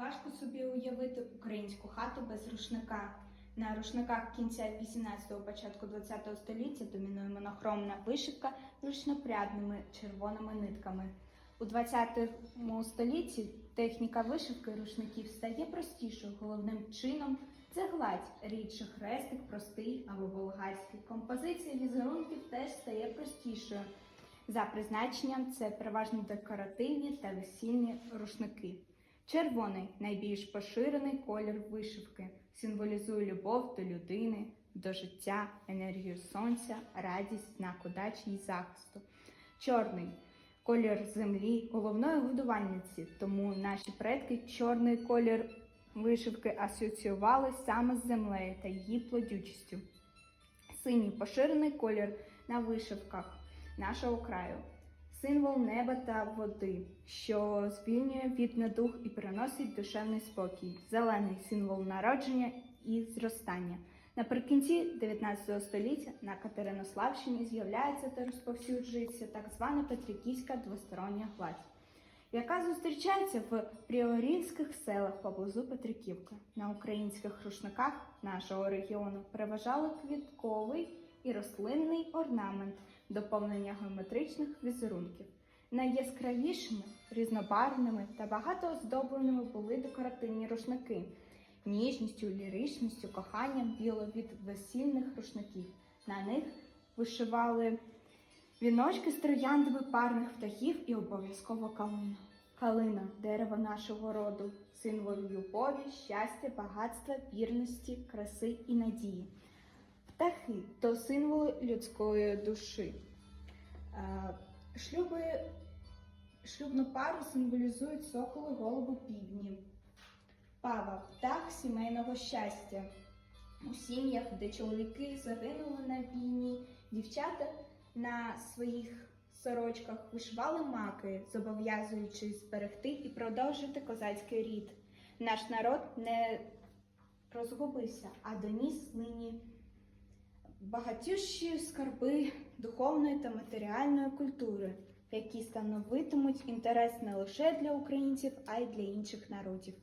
Важко собі уявити українську хату без рушника. На рушниках кінця 18-го, початку 20-го століття домінує монохромна вишивка з ручнопрядними червоними нитками. У 20-му столітті техніка вишивки рушників стає простішою. Головним чином це гладь, рідше хрестик, простий або болгарський. Композиція візерунків теж стає простішою. За призначенням це переважно декоративні та весільні рушники. Червоний найбільш поширений колір вишивки, символізує любов до людини, до життя, енергію сонця, радість, знак удачі і захисту. Чорний колір землі, головної годувальниці, тому наші предки чорний колір вишивки асоціювали саме з землею та її плодючістю. Синій поширений колір на вишивках нашого краю. Символ неба та води, що звільнює від недух і приносить душевний спокій. Зелений символ народження і зростання. Наприкінці 19 століття на Катеринославщині з'являється та розповсюджується так звана Петриківська двостороння гладь, яка зустрічається в пріорільських селах поблизу Петриківки. На українських рушниках нашого регіону переважали квітковий і рослинний орнамент, доповнення геометричних візерунків. Найяскравішими, різнобарвними та багато оздобленими були декоративні рушники, ніжністю, ліричністю, коханням біло від весільних рушників. На них вишивали віночки з трояндами парних птахів і обов'язково калина. Калина дерево нашого роду, символ любові, щастя, багатства, вірності, краси і надії. Птахи то символи людської душі. Е, Шлюби, шлюбну пару символізують соколи голубу півдні. Пава птах сімейного щастя. У сім'ях, де чоловіки загинули на війні, дівчата на своїх сорочках вишивали маки, зобов'язуючись зберегти і продовжити козацький рід. Наш народ не розгубився, а доніс нині багатющі скарби духовної та матеріальної культури, які становитимуть інтерес не лише для українців, а й для інших народів.